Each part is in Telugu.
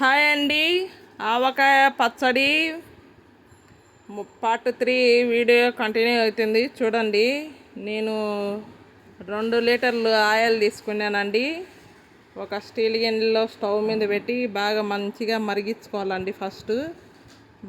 హాయ్ అండి. ఆవకాయ పచ్చడి పార్ట్ త్రీ వీడియో కంటిన్యూ అవుతుంది. చూడండి. నేను రెండు లీటర్లు ఆయిల్ తీసుకున్నానండి. ఒక స్టీల్ గిన్నెలో స్టవ్ మీద పెట్టి బాగా మంచిగా మరిగించుకోవాలండి ఫస్ట్.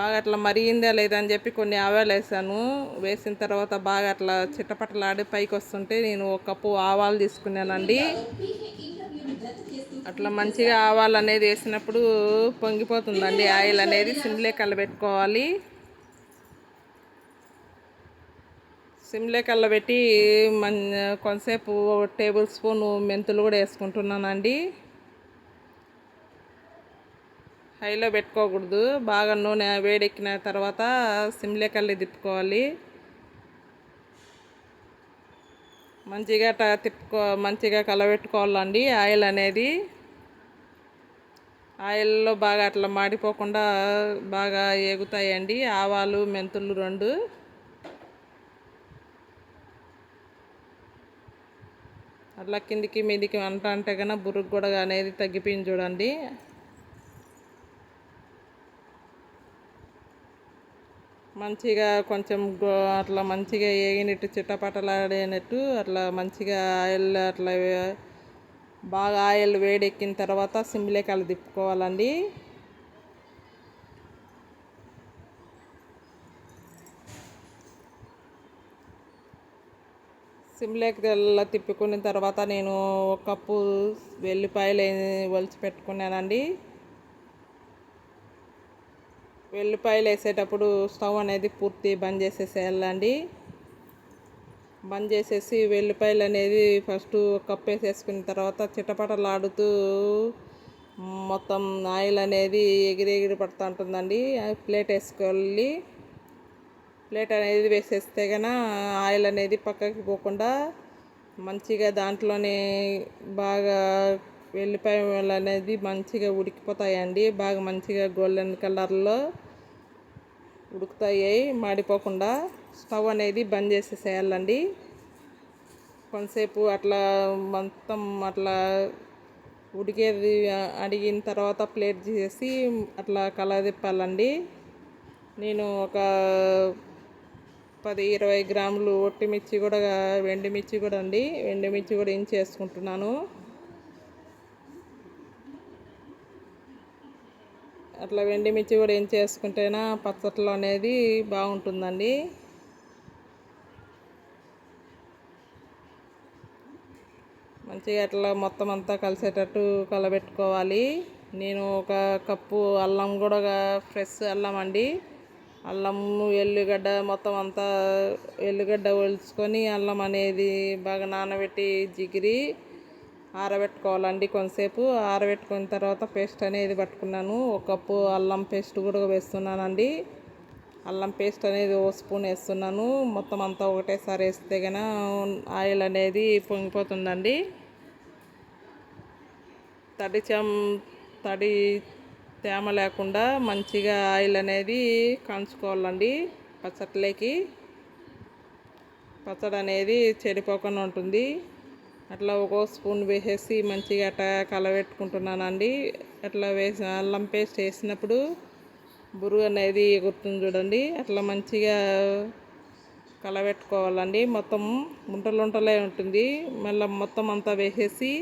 బాగా అట్లా మరిగిందా లేదా అని చెప్పి కొన్ని ఆవాలు వేసాను. వేసిన తర్వాత బాగా అట్లా చిట్టపట్టలాడి పైకి వస్తుంటే నేను ఒక కప్పు ఆవాలు తీసుకున్నానండి. అట్లా మంచిగా ఆవాలు అనేది వేసినప్పుడు పొంగిపోతుందండి. ఆయిల్ అనేది సిమ్లే కలబెట్టుకోవాలి. సిమ్లే కల్లబెట్టి మన్ కొంతసేపు టేబుల్ స్పూన్ మెంతులు కూడా వేసుకుంటున్నానండి. హైలో పెట్టుకోకూడదు. బాగా నూనె వేడెక్కిన తర్వాత సిమ్లే కల్లి తిప్పుకోవాలి. మంచిగా తిప్పుకో మంచిగా కలబెట్టుకోవాలండి ఆయిల్ అనేది. ఆయిల్లో బాగా అట్లా మాడిపోకుండా బాగా ఎగుతాయండి ఆవాలు మెంతులు రెండు. అట్లా కిందికి మీదికి వంట అంటే కన్నా బురుగు కూడా అనేది తగ్గిపోయింది చూడండి. మంచిగా కొంచెం అట్లా మంచిగా ఏగినట్టు చిట్టపట్టలాడినట్టు అట్లా మంచిగా ఆయిల్ అట్లా బాగా ఆయిల్ వేడెక్కిన తర్వాత సిమ్లేకాయలు తిప్పుకోవాలండి. సిమ్లేకల్లా తిప్పుకున్న తర్వాత నేను ఒక కప్పు వెల్లిపాయలు ఒలిచి పెట్టుకున్నానండి. వెల్లిపాయలు వేసేటప్పుడు స్టవ్ అనేది పూర్తి బంద్ చేసేసేయాలండి. బంద్ చేసేసి వెల్లిపాయలు అనేది ఫస్ట్ కప్పు వేసేసుకున్న తర్వాత చిటపటలాడుతూ మొత్తం ఆయిల్ అనేది ఎగిరి ఎగిరి పడుతూ ఉంటుందండి. ప్లేట్ వేసుకోవాలి ప్లేట్ అనేది వేసేస్తే కన ఆయిల్ అనేది పక్కకి పోకుండా మంచిగా దాంట్లోనే బాగా వెల్లిపాయలు అనేది మంచిగా ఉడికిపోతాయండి. బాగా మంచిగా గోల్డెన్ కలర్లో ఉడుకుతాయి మాడిపోకుండా. స్టవ్ అనేది బంద్ చేసేసేయాలండి. కొంతసేపు అట్లా మొత్తం అట్లా ఉడికేది అడిగిన తర్వాత ప్లేట్ చేసి అట్లా కలదిప్పాలండి నేను ఒక పది ఇరవై గ్రాములు ఒట్టిమిర్చి కూడా వెండిమిర్చి కూడా అండి. వెండిమిర్చి కూడా ఏం చేసుకుంటున్నాను అట్లా వెండిమిర్చి కూడా ఏం చేసుకుంటేనా పచ్చట్లో అనేది బాగుంటుందండి. మంచిగా అట్లా మొత్తం అంతా కలిసేటట్టు కలబెట్టుకోవాలి. నేను ఒక కప్పు అల్లం కూడా ఫ్రెష్ అల్లం అండి. అల్లము ఎల్లుగడ్డ మొత్తం అంతా ఎల్లుగడ్డ ఒలుచుకొని అల్లం అనేది బాగా నానబెట్టి జిగిరి ఆరబెట్టుకోవాలండి కొంతసేపు. ఆరబెట్టుకున్న తర్వాత పేస్ట్ అనేది పట్టుకున్నాను. ఒక కప్పు అల్లం పేస్ట్ కూడా వేస్తున్నానండి. అల్లం పేస్ట్ అనేది ఓ స్పూన్ వేస్తున్నాను. మొత్తం అంతా ఒకటేసారి వేస్తే కన ఆయిల్ అనేది పొంగిపోతుందండి. తడి చెం తడి తేమ లేకుండా మంచిగా ఆయిల్ అనేది కంచుకోవాలండి పచ్చట్లేకి. పచ్చడి అనేది చెడిపోకుండా ఉంటుంది. అట్లా ఒక్కో స్పూన్ వేసేసి మంచిగా అట్లా కలబెట్టుకుంటున్నానండి అట్లా వేసి అల్లం పేస్ట్ వేసినప్పుడు బురుగు అనేది ఎగురుతుంది చూడండి. అట్లా మంచిగా కలబెట్టుకోవాలండి మొత్తం ఉంటలుంటలే ఉంటుంది. మళ్ళీ మొత్తం అంతా వేసేసి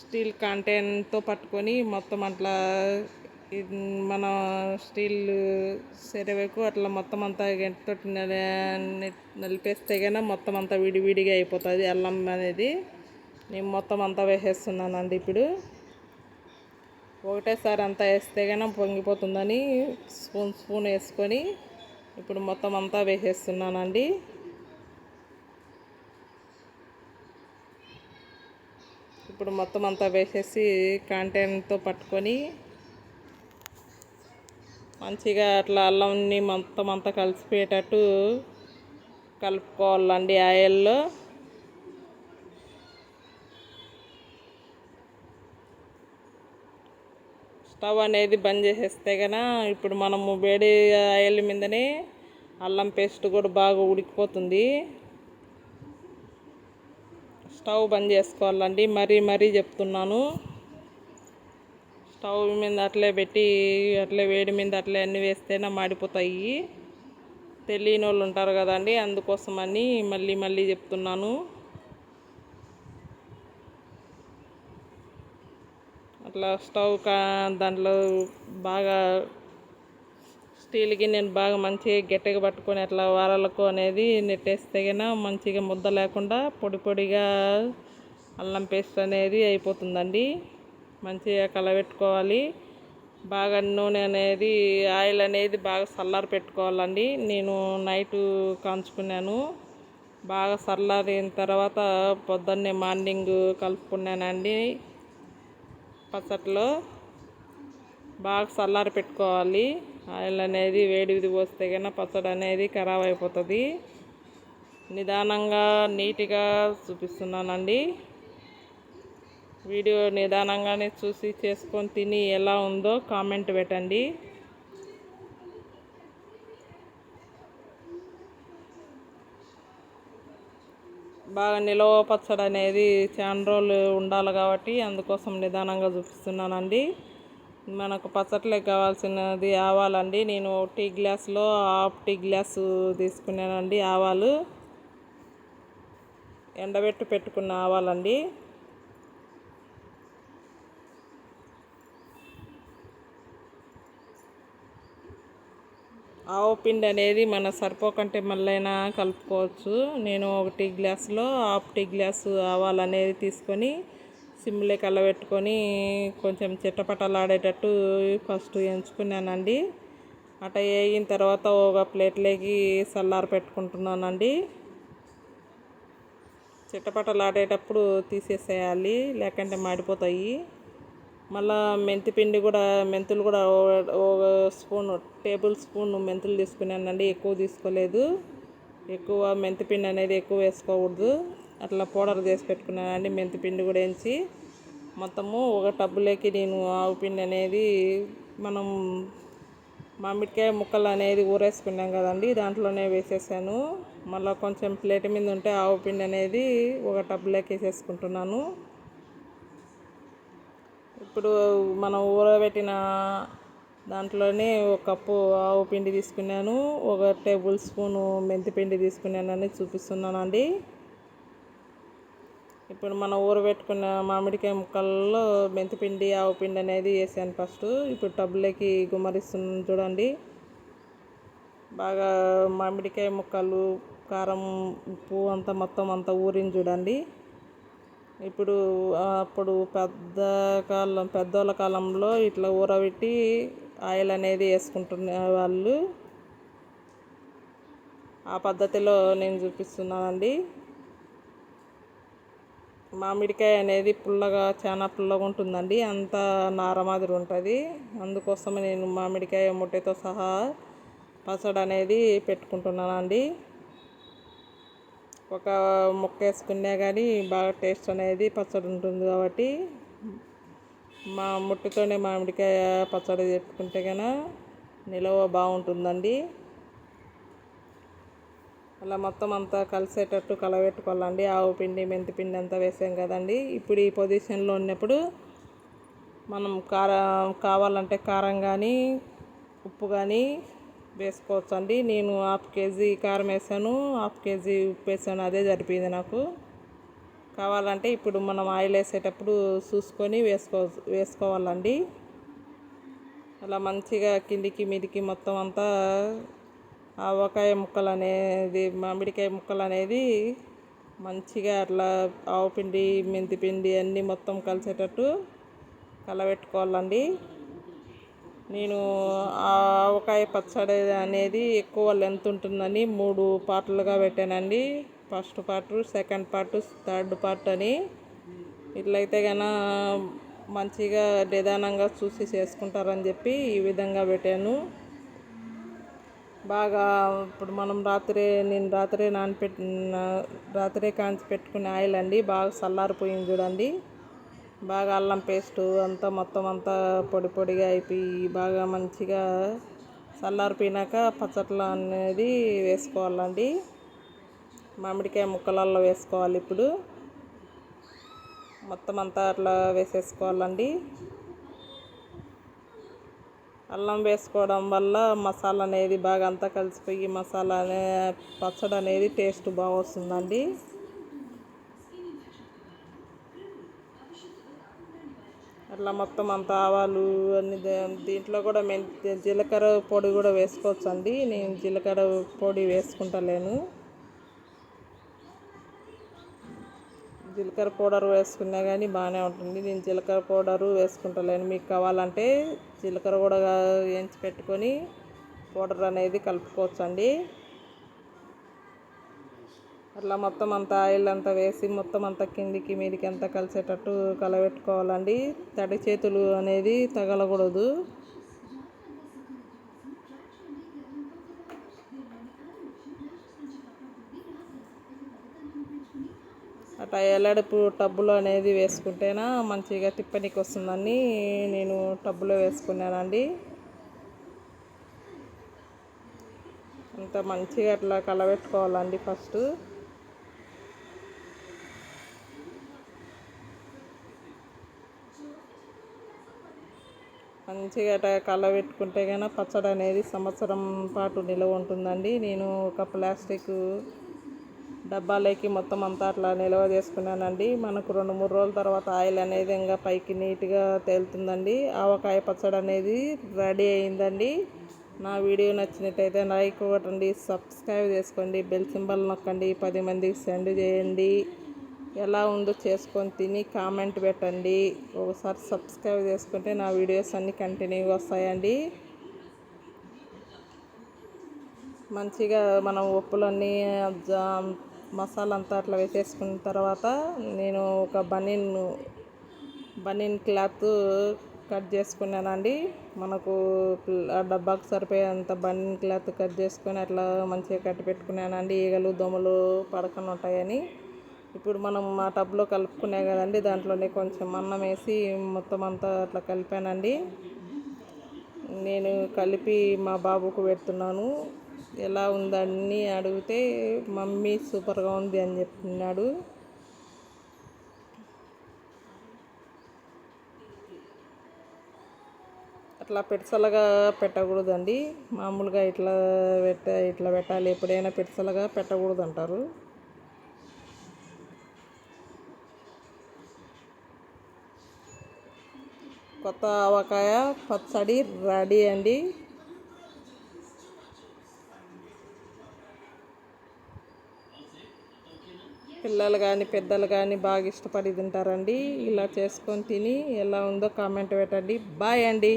స్టీల్ కంటెంట్తో పట్టుకొని మొత్తం అట్లా మన స్టీల్ సెరవేకు అట్లా మొత్తం అంతా గంటతో నలిపేస్తే కానీ మొత్తం అంతా విడివిడిగా అయిపోతుంది అల్లం అనేది. నేను మొత్తం అంతా వేసేస్తున్నానండి ఇప్పుడు. ఒకటేసారి అంతా వేస్తే కానీ పొంగిపోతుందని స్పూన్ స్పూన్ వేసుకొని ఇప్పుడు మొత్తం అంతా వేసేస్తున్నానండి. ఇప్పుడు మొత్తం అంతా వేసేసి కాంటైన్తో పట్టుకొని మంచిగా అట్లా అల్లంని మొత్తం అంతా కలిసిపోయేటట్టు కలుపుకోవాలండి ఆయిల్లో. స్టవ్ అనేది బంద్ చేసేస్తే కనుక ఇప్పుడు మనము వేడి ఆయిల్ మీదనే అల్లం పేస్ట్ కూడా బాగా ఉడికిపోతుంది. స్టవ్ బంద్ చేసుకోవాలండి. మరీ మరీ చెప్తున్నాను. స్టవ్ మీద అట్లే పెట్టి అట్లే వేడి మీద అట్లే అన్నీ వేస్తేనే మాడిపోతాయి. తెలియని వాళ్ళు ఉంటారు కదండి అందుకోసమని మళ్ళీ మళ్ళీ చెప్తున్నాను. అట్లా స్టవ్ కా దాంట్లో బాగా స్టీల్ గిన్నెను బాగా మంచిగా గట్టిగా పట్టుకొని అట్లా వారాలకు అనేది నెట్టేస్తే కన్నా మంచిగా ముద్ద లేకుండా పొడి పొడిగా అల్లం పేస్ట్ అనేది అయిపోతుందండి. మంచిగా కలబెట్టుకోవాలి. బాగా నూనె అనేది ఆయిల్ అనేది బాగా చల్లారి పెట్టుకోవాలండి. నేను నైట్ కాంచుకున్నాను. బాగా చల్లారిన తర్వాత పొద్దున్నే మార్నింగ్ కలుపుకున్నానండి పచ్చట్లో. బాగా చల్లారి పెట్టుకోవాలి. ఆయిల్ అనేది వేడిది పోస్తే కన్నా పచ్చడి అనేది ఖరాబ్ అయిపోతుంది. నిదానంగా నీట్గా చూపిస్తున్నానండి. వీడియో నిదానంగానే చూసి చేసుకొని తిని ఎలా ఉందో కామెంట్ పెట్టండి. బాగా నిలవ పచ్చడి అనేది చాలా రోజులు ఉండాలి కాబట్టి అందుకోసం నిదానంగా చూపిస్తున్నానండి. మనకు పచ్చట్లకి కావాల్సినది ఆవాలండి. నేను టీ గ్లాస్లో హాఫ్ టీ గ్లాసు తీసుకున్నానండి ఆవాలు. ఎండబెట్టి పెట్టుకున్న ఆవాలండి. ఆవు పిండి అనేది మన సరిపోకంటే మళ్ళైనా కలుపుకోవచ్చు. నేను ఒక టీ గ్లాసులో హాఫ్ టీ గ్లాసు ఆవాలు అనేది తీసుకొని సిమ్లే కలబెట్టుకొని కొంచెం చిట్టపట్టలాడేటట్టు ఫస్ట్ ఎంచుకున్నానండి. అట్ట వేగిన తర్వాత ఒక ప్లేట్లోకి చల్లారి పెట్టుకుంటున్నానండి. చిట్టపట్టలాడేటప్పుడు తీసేసేయాలి లేకుంటే మాడిపోతాయి. మళ్ళా మెంతిపిండి కూడా మెంతులు కూడా ఒక స్పూన్ టేబుల్ స్పూన్ మెంతులు తీసుకున్నానండి. ఎక్కువ తీసుకోలేదు. ఎక్కువ మెంతిపిండి అనేది ఎక్కువ వేసుకోకూడదు. అట్లా పౌడర్ చేసి పెట్టుకున్నానండి మెంతిపిండి కూడా వేసి మొత్తము ఒక టబ్బులోకి నేను ఆవు పిండి అనేది మనం మామిడికాయ ముక్కలు అనేది ఊరేసుకున్నాం కదండి దాంట్లోనే వేసేసాను. మళ్ళీ కొంచెం ప్లేట్ మీద ఉంటే ఆవు పిండి అనేది ఒక టబ్బులోకి వేసేసుకుంటున్నాను. ఇప్పుడు మనం ఊరబెట్టిన దాంట్లోనే ఒక కప్పు ఆవు పిండి తీసుకున్నాను ఒక టేబుల్ స్పూను మెంతి పిండి తీసుకున్నానని చూపిస్తున్నానండి. ఇప్పుడు మనం ఊరబెట్టుకున్న మామిడికాయ ముక్కల్లో మెంతిపిండి ఆవు పిండి అనేది వేసాను ఫస్ట్. ఇప్పుడు టబ్బులోకి గుమ్మరిస్తున్నాను చూడండి. బాగా మామిడికాయ ముక్కలు కారం ఉప్పు అంతా మొత్తం అంతా ఊరిని చూడండి. ఇప్పుడు అప్పుడు పెద్ద కాలం పెద్దోళ్ళ కాలంలో ఇట్లా ఊరబెట్టి ఆయిల్ అనేది వేసుకుంటున్న వాళ్ళు. ఆ పద్ధతిలో నేను చూపిస్తున్నానండి. మామిడికాయ అనేది పుల్లగా చాలా పుల్లగా ఉంటుందండి. అంత నార మాదిరి ఉంటుంది. అందుకోసం నేను మామిడికాయ ముట్టెతో సహా పచ్చడి అనేది పెట్టుకుంటున్నానండి. ఒక ముక్క వేసుకున్నా కానీ బాగా టేస్ట్ అనేది పచ్చడి ఉంటుంది కాబట్టి మా ముట్టెతోనే మామిడికాయ పచ్చడి పెట్టుకుంటే కనుక నిలవ బాగుంటుందండి. అలా మొత్తం అంతా కలిసేటట్టు కలబెట్టుకోవాలండి. ఆవు పిండి మెంతి పిండి అంతా వేసాం కదండి. ఇప్పుడు ఈ పొజిషన్లో ఉన్నప్పుడు మనం కారం కావాలంటే కారం కానీ ఉప్పు కానీ వేసుకోవచ్చు అండి నేను హాఫ్ కేజీ కారం వేసాను హాఫ్ కేజీ ఉప్పు వేసాను. అదే జరిపింది నాకు. కావాలంటే ఇప్పుడు మనం ఆయిల్ వేసేటప్పుడు చూసుకొని వేసుకో వేసుకోవాలండి. అలా మంచిగా కిందికి మీదికి మొత్తం అంతా ఆవకాయ ముక్కలు అనేది మామిడికాయ ముక్కలు అనేది మంచిగా అట్లా ఆవు పిండి మెంతి పిండి అన్నీ మొత్తం కలిసేటట్టు కలబెట్టుకోవాలండి. నేను ఆవకాయ పచ్చడి అనేది ఎక్కువ లెంత్ ఉంటుందని మూడు పార్ట్లుగా పెట్టానండి. First part second part third part అని. ఇట్లయితే కన్నా మంచిగా నిదానంగా చూసి చేసుకుంటారని చెప్పి ఈ విధంగా పెట్టాను. బాగా ఇప్పుడు మనం రాత్రి నేను రాత్రే నానపెట్టిన రాత్రే కాంచి పెట్టుకునే ఆయిల్ అండి. బాగా చల్లారిపోయింది చూడండి. బాగా అల్లం పేస్టు అంతా మొత్తం అంతా పొడి పొడిగా అయిపోయి బాగా మంచిగా చల్లారిపోయినాక పచ్చట్లు అనేది వేసుకోవాలండి. మామిడికాయ ముక్కలలో వేసుకోవాలి ఇప్పుడు. మొత్తం అంతా అట్లా వేసేసుకోవాలండి. అల్లం వేసుకోవడం వల్ల మసాలా అనేది బాగా అంతా కలిసిపోయి మసాలా అనే పచ్చడి అనేది టేస్ట్ బాగా వస్తుందండి అట్లా మొత్తం అంతా ఆవాలు అన్ని దే- దీంట్లో కూడా మెంతి జీలకర్ర పొడి కూడా వేసుకోవచ్చండి. నేను జీలకర్ర పొడి వేసుకుంటలేను. జీలకర్ర పౌడర్ వేసుకున్నా కానీ బాగానే ఉంటుంది. నేను జీలకర్ర పౌడరు వేసుకుంటలేను. మీకు కావాలంటే జీలకర్ర కూడా వేయించి పెట్టుకొని పౌడర్ అనేది కలుపుకోవచ్చు అండి అట్లా మొత్తం అంతా ఆయిల్ అంతా వేసి మొత్తం అంతా కిందికి మీదికి అంతా కలిసేటట్టు కలబెట్టుకోవాలండి. తడి చేతులు అనేది తగలకూడదు. ఎల్లడుపు టబ్బులో అనేది వేసుకుంటేనా మంచిగా తిప్పనికి వస్తుందని నేను టబ్బులో వేసుకున్నానండి. అంత మంచిగా అట్లా కలబెట్టుకోవాలండి ఫస్ట్. మంచిగా అట్లా కలబెట్టుకుంటే కనుక పచ్చడి అనేది సంవత్సరం పాటు నిల్వ ఉంటుందండి. నేను ఒక ప్లాస్టిక్ డబ్బాలోకి మొత్తం అంతా అట్లా నిల్వ చేసుకున్నానండి. మనకు రెండు మూడు రోజుల తర్వాత ఆయిల్ అనేది ఇంకా పైకి నీట్గా తేలుతుందండి. ఆవకాయ పచ్చడి అనేది రెడీ అయిందండి. నా వీడియో నచ్చినట్టయితే లైక్ కొట్టండి సబ్స్క్రైబ్ చేసుకోండి బెల్ సింబల్ నొక్కండి పది మందికి సెండ్ చేయండి. ఎలా ఉందో చేసుకొని తిని కామెంట్ పెట్టండి. ఒకసారి సబ్స్క్రైబ్ చేసుకుంటే నా వీడియోస్ అన్నీ కంటిన్యూగా వస్తాయండి. మంచిగా మనం ఉప్పులన్నీ జా మసాలా అంతా అట్లా వేసేసుకున్న తర్వాత నేను ఒక బనీన్ బనీన్ క్లాత్ కట్ చేసుకున్నానండి. మనకు ఆ డబ్బాకు సరిపోయేంత బనీన్ క్లాత్ కట్ చేసుకొని అట్లా మంచిగా కట్టి పెట్టుకున్నానండి. ఈగలు దోమలు పడకుండా ఉంటాయని. ఇప్పుడు మనం మా టబ్లో కలుపుకునే కదండి దాంట్లోనే కొంచెం అన్నం వేసి మొత్తం అంతా అట్లా కలిపానండి. నేను కలిపి మా బాబుకు పెడుతున్నాను. ఎలా ఉందని అడిగితే మమ్మీ సూపర్గా ఉంది అని చెప్తున్నాడు అట్లా పెడసలుగా పెట్టకూడదండి. మామూలుగా ఇట్లా పెట్ట ఇట్లా పెట్టాలి. ఎప్పుడైనా పెడసలగా పెట్టకూడదు అంటారు కొత్త ఆవకాయ పచ్చడి రెడీ అండి. పిల్లలు కానీ పెద్దలు కానీ బాగా ఇష్టపడి తింటారండి. ఇలా చేసుకొని తిని ఎలా ఉందో కామెంట్ పెట్టండి. బాయ్ అండి.